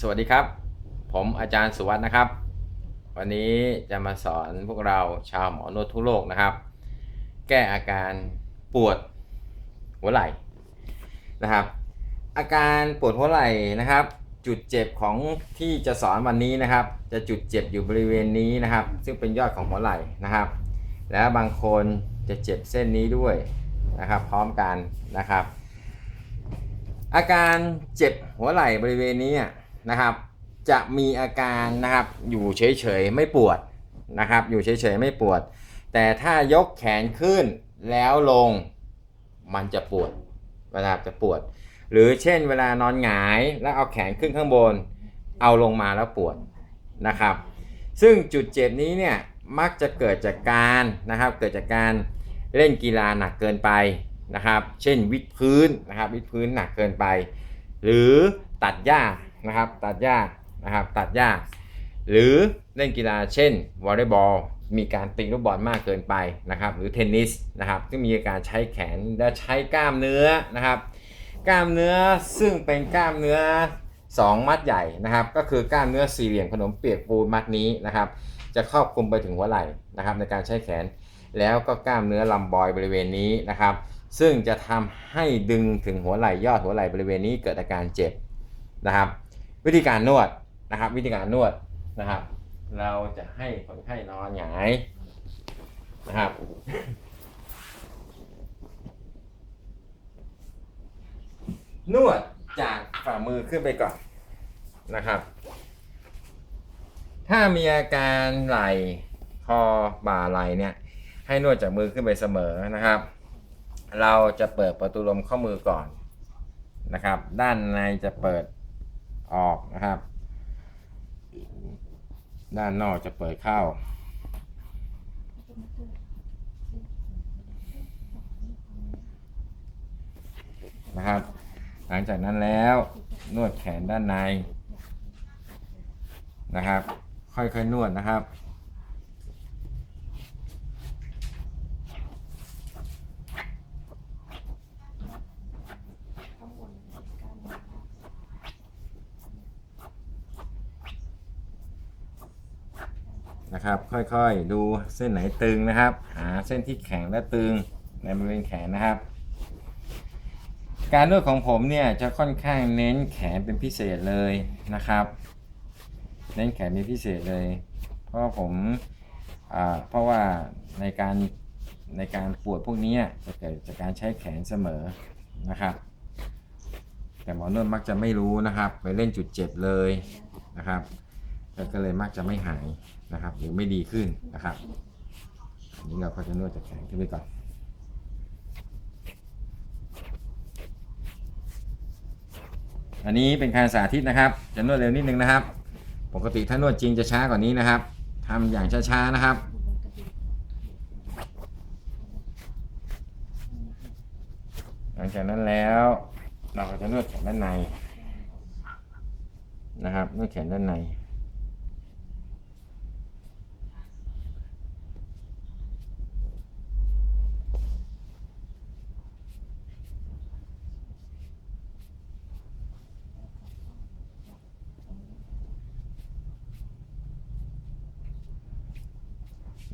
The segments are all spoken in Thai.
สวัสดีครับ ผมอาจารย์สุวัสด์นะครับ วันนี้จะมาสอนพวกเราชาวหมอนวดทั่วโลกนะครับ แก้อาการปวดหัวไหล่นะครับ อาการปวดหัวไหล่นะครับ จุดเจ็บของที่จะสอนวันนี้นะครับ จะจุดเจ็บอยู่บริเวณนี้นะครับ ซึ่งเป็นยอดของหัวไหล่นะครับ แล้วบางคนจะเจ็บเส้นนี้ด้วยนะครับ พร้อมกันนะครับ อาการเจ็บหัวไหล่บริเวณนี้เนะครับ จะมีอาการนะครับอยู่เฉยๆไม่ปวดนะครับ อยู่เฉยๆไม่ปวด แต่ถ้ายกแขนขึ้นแล้วลงมันจะปวดนะครับจะปวด หรือเช่นเวลานอนหงายแล้วเอาแขนขึ้นข้างบน เอาลงมาแล้วปวดนะครับ ซึ่งจุดเจ็บนี้เนี่ยมักจะเกิดจากการนะครับ เกิดจากการเล่นกีฬาหนักเกินไปนะครับ เช่นวิดพื้นนะครับวิดพื้นหนักเกินไป หรือตัดหญ้า นะครับ ตัดหญ้านะครับ ตัดหญ้า หรือเล่นกีฬาเช่นวอลเลย์บอลมีการตีลูกบอลมากเกินไปนะครับ หรือเทนนิสนะครับก็มีการใช้แขนและใช้กล้ามเนื้อนะครับ กล้ามเนื้อซึ่งเป็นกล้ามเนื้อ 2 มัดใหญ่นะครับ ก็คือกล้ามเนื้อสี่เหลี่ยมขนมเปียกปูนมัดนี้นะครับ จะครอบคลุมไปถึงหัวไหล่นะครับ ในการใช้แขนแล้วก็กล้ามเนื้อลำบอยบริเวณนี้นะครับ ซึ่งจะทำให้ดึงถึงหัวไหล่ยอดหัวไหล่บริเวณนี้เกิดอาการเจ็บนะครับ วิธีการนวดนะครับ วิธีการนวดนะครับ เราจะให้คนไข้นอนหงายนะครับ นวดจากฝ่ามือขึ้นไปก่อนนะครับ ถ้ามีอาการไหล่คอบ่าไหล่เนี่ย ให้นวดจากมือขึ้นไปเสมอนะครับ เราจะเปิดประตูลมข้อมือก่อนนะครับ ด้านในจะเปิด ออกนะครับ ด้านนอกจะเปิดเข้า นะครับ หลังจากนั้นแล้วนวดแขนด้านในนะครับ ค่อยๆนวดนะครับ นะครับ ค่อยๆดูเส้นไหนตึงนะครับ หาเส้นที่แข็งและตึงในบริเวณแขนนะครับ การนวดของผมเนี่ยจะค่อนข้างเน้นแขนเป็นพิเศษเลยนะครับ เน้นแขนเป็นพิเศษเลย เพราะผมเพราะว่าในการในการปวดพวกนี้จะเกิดจากการใช้แขนเสมอนะครับ แต่หมอนวดมักจะไม่รู้นะครับ ไปเล่นจุดเจ็บเลยนะครับ ก็เลยมักจะไม่หายนะครับ หรือไม่ดีขึ้นนะครับอันนี้เราก็จะนวดจากแขนขึ้นไปก่อนอันนี้เป็นการสาธิตนะครับ จะนวดเร็วนิดนึงนะครับ ปกติถ้านวดจริงจะช้ากว่านี้นะครับทำอย่างช้าๆนะครับ หลังจากนั้นแล้วเราก็จะนวดแขนด้านในนะครับนวดแขนด้านใน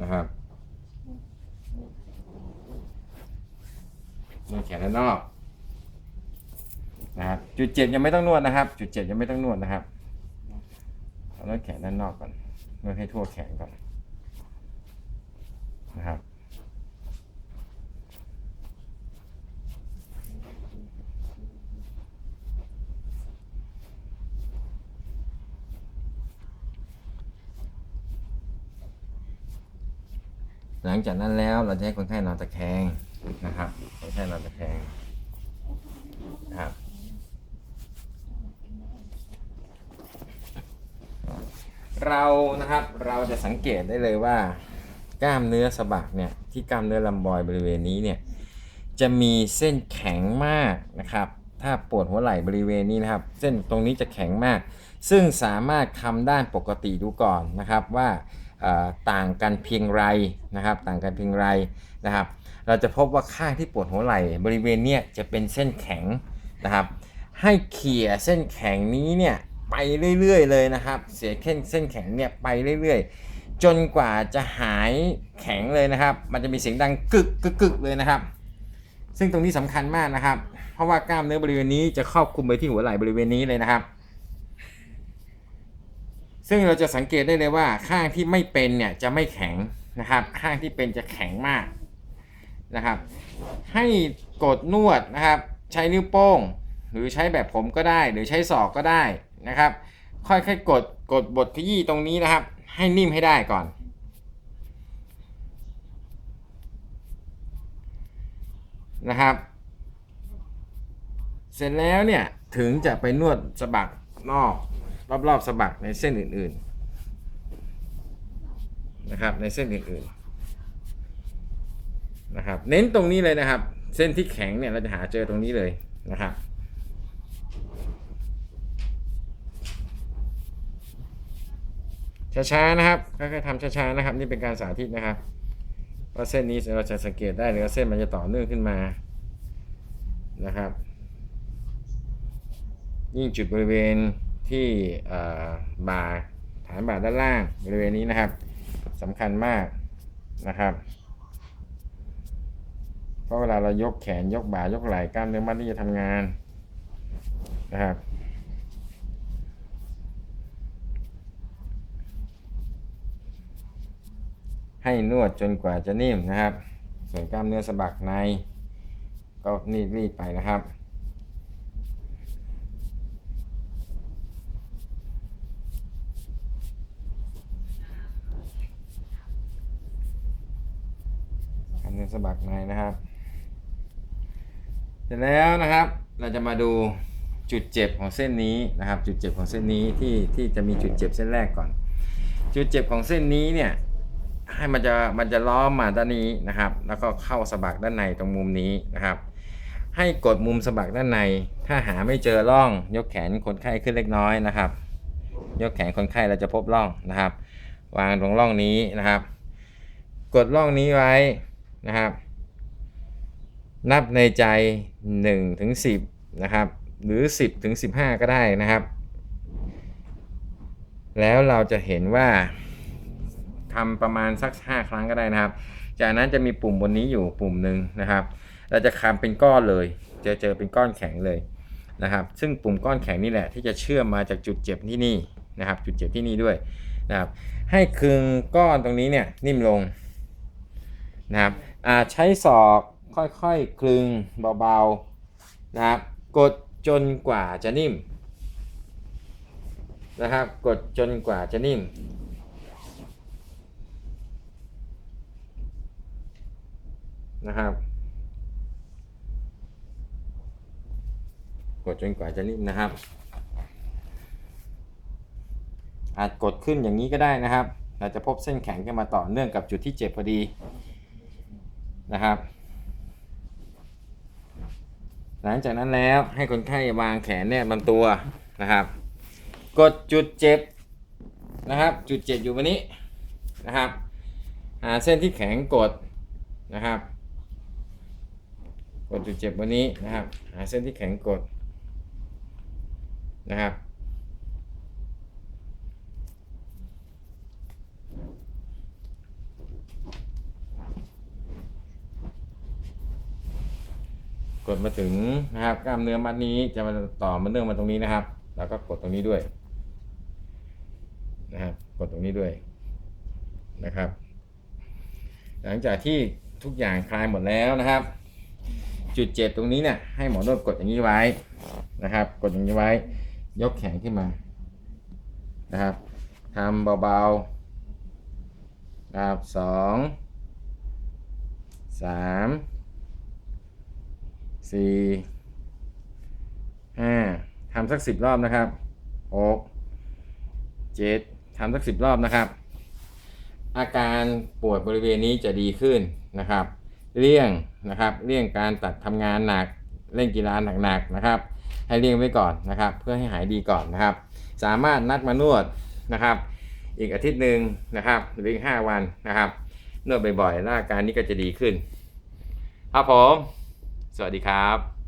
นะครับนวดแขนด้านนอกนะครับจุดเจ็บยังไม่ต้องนวดนะครับ จุดเจ็บยังไม่ต้องนวดนะครับเอานวดแขนด้านนอกก่อนนวดให้ทั่วแขนก่อนนะครับ หลังจากนั้นแล้วเราจะให้คนไข้นอนตะแคงนะครับ คนไข้นอนตะแคงนะครับเรานะครับเราจะสังเกตได้เลยว่ากล้ามเนื้อสะบักเนี่ยที่กล้ามเนื้อลำบอยบริเวณนี้เนี่ยจะมีเส้นแข็งมากนะครับ ถ้าปวดหัวไหล่บริเวณนี้นะครับ เส้นตรงนี้จะแข็งมาก ซึ่งสามารถคำด้านปกติดูก่อนนะครับว่า ต่างกันเพียงไรนะครับ ต่างกันเพียงไรนะครับ เราจะพบว่าข้างที่ปวดหัวไหล่บริเวณเนี้ยจะเป็นเส้นแข็งนะครับ ให้เขี่ยเส้นแข็งนี้เนี่ยไปเรื่อยๆเลยนะครับ เสียเส้นเส้นแข็งเนี่ยไปเรื่อยๆ จนกว่าจะหายแข็งเลยนะครับ มันจะมีเสียงดังกึกกึกกึกเลยนะครับ ซึ่งตรงนี้สำคัญมากนะครับ เพราะว่ากล้ามเนื้อบริเวณนี้จะครอบคลุมไปที่หัวไหล่บริเวณนี้เลยนะครับ ซึ่งเราจะสังเกตได้เลยว่าข้างที่ไม่เป็นเนี่ยจะไม่แข็งนะครับ ข้างที่เป็นจะแข็งมากนะครับ ให้กดนวดนะครับ ใช้นิ้วโป้ง หรือใช้แบบผมก็ได้ หรือใช้ศอกก็ได้นะครับ ค่อยๆกดกดบทขยี้ตรงนี้นะครับ ให้นิ่มให้ได้ก่อนนะครับ เสร็จแล้วเนี่ยถึงจะไปนวดสะบักนอก รอบๆสะบักในเส้นอื่นๆนะครับในเส้นอื่นๆนะครับเน้นตรงนี้เลยนะครับ เส้นที่แข็งเนี่ยเราจะหาเจอตรงนี้เลยนะครับช้าๆนะครับค่อยๆทำช้าๆนะครับ นี่เป็นการสาธิตนะครับว่าเส้นนี้เราจะสังเกตได้เลยว่าเส้นมันจะต่อเนื่องขึ้นมานะครับ ยิ่งจุดบริเวณ ที่บ่าฐานบ่าด้านล่างบริเวณนี้นะครับสำคัญมากนะครับเพราะเวลาเรายกแขนยกบ่ายกไหล่กล้ามเนื้อมัดที่จะทำงานนะครับให้นวดจนกว่าจะนิ่มนะครับ ส่วนกล้ามเนื้อสะบักใน ก็นีดรีดไปนะครับ กล้ามเนื้อสะบักในนะครับ เสร็จแล้วนะครับ เราจะมาดูจุดเจ็บของเส้นนี้นะครับ จุดเจ็บของเส้นนี้ที่ที่จะมีจุดเจ็บเส้นแรกก่อน จุดเจ็บของเส้นนี้เนี่ยให้มันจะมันจะล้อมมาด้านนี้นะครับ แล้วก็เข้าสะบักด้านในตรงมุมนี้นะครับ ให้กดมุมสะบักด้านใน ถ้าหาไม่เจอร่อง ยกแขนคนไข้ขึ้นเล็กน้อยนะครับ ยกแขนคนไข้เราจะพบร่องนะครับ วางตรงร่องนี้นะครับ กดร่องนี้ไว้ นะครับ นับในใจ1ถึง10นะครับ หรือ 10ถึง15 ก็ได้นะครับ แล้วเราจะเห็นว่าทำประมาณสัก 5 ครั้งก็ได้นะครับ จากนั้นจะมีปุ่มบนนี้อยู่ปุ่มหนึ่งนะครับ เราจะคำเป็นก้อนเลยจะเจอเป็นก้อนแข็งเลยนะครับ ซึ่งปุ่มก้อนแข็งนี่แหละที่จะเชื่อมมาจากจุดเจ็บที่นี่นะครับ จุดเจ็บที่นี่ด้วยนะครับ ให้คึงก้อนตรงนี้เนี่ยนิ่มลงนะครับ อ่าใช้ศอกค่อยๆคคลึงเบาๆนะครับกดจนกว่าจะนิ่มนะครับ กดจนกว่าจะนิ่ม นะครับ กดจนกว่าจะนิ่มนะครับ อาจกดขึ้นอย่างนี้ก็ได้นะครับ เราจะพบเส้นแข็งขึ้นมาต่อเนื่องกับจุดที่เจ็บพอดี นะครับ หลังจากนั้นแล้วให้คนไข้วางแขนแนบลำตัวนะครับ กดจุดเจ็บนะครับ จุดเจ็บอยู่วันนี้นะครับหาเส้นที่แข็งกดนะครับ กดจุดเจ็บวันนี้นะครับ หาเส้นที่แข็งกดนะครับ ดมาถึงนะครับกล้ามเนื้อมัดนี้จะมาต่อมาเนื่องมาตรงนี้นะครับ แล้วก็กดตรงนี้ด้วย นะครับ กดตรงนี้ด้วยนะครับ หลังจากที่ทุกอย่างคลายหมดแล้วนะครับ จุดเจ็บตรงนี้เนี่ยให้หมอนวดกดอย่างนี้ไว้นะครับ กดอย่างนี้ไว้ ยกแขนขึ้นมานะครับทำเบาๆนะครับสองสาม สี่ห้าทำสักสิบรอบนะครับหกเจ็ดทำสักสิบรอบนะครับ อาการปวดบริเวณนี้จะดีขึ้นนะครับ เลี่ยงนะครับเลี่ยงการตัดทำงานหนักเล่นกีฬาหนักๆนะครับ ให้เลี่ยงไว้ก่อนนะครับ เพื่อให้หายดีก่อนนะครับ สามารถนัดมานวดนะครับ อีกอาทิตย์หนึ่งนะครับหรืออีกห้าวันนะครับนวดบ่อยๆแล้วอาการนี้ก็จะดีขึ้นครับผม สวัสดีครับ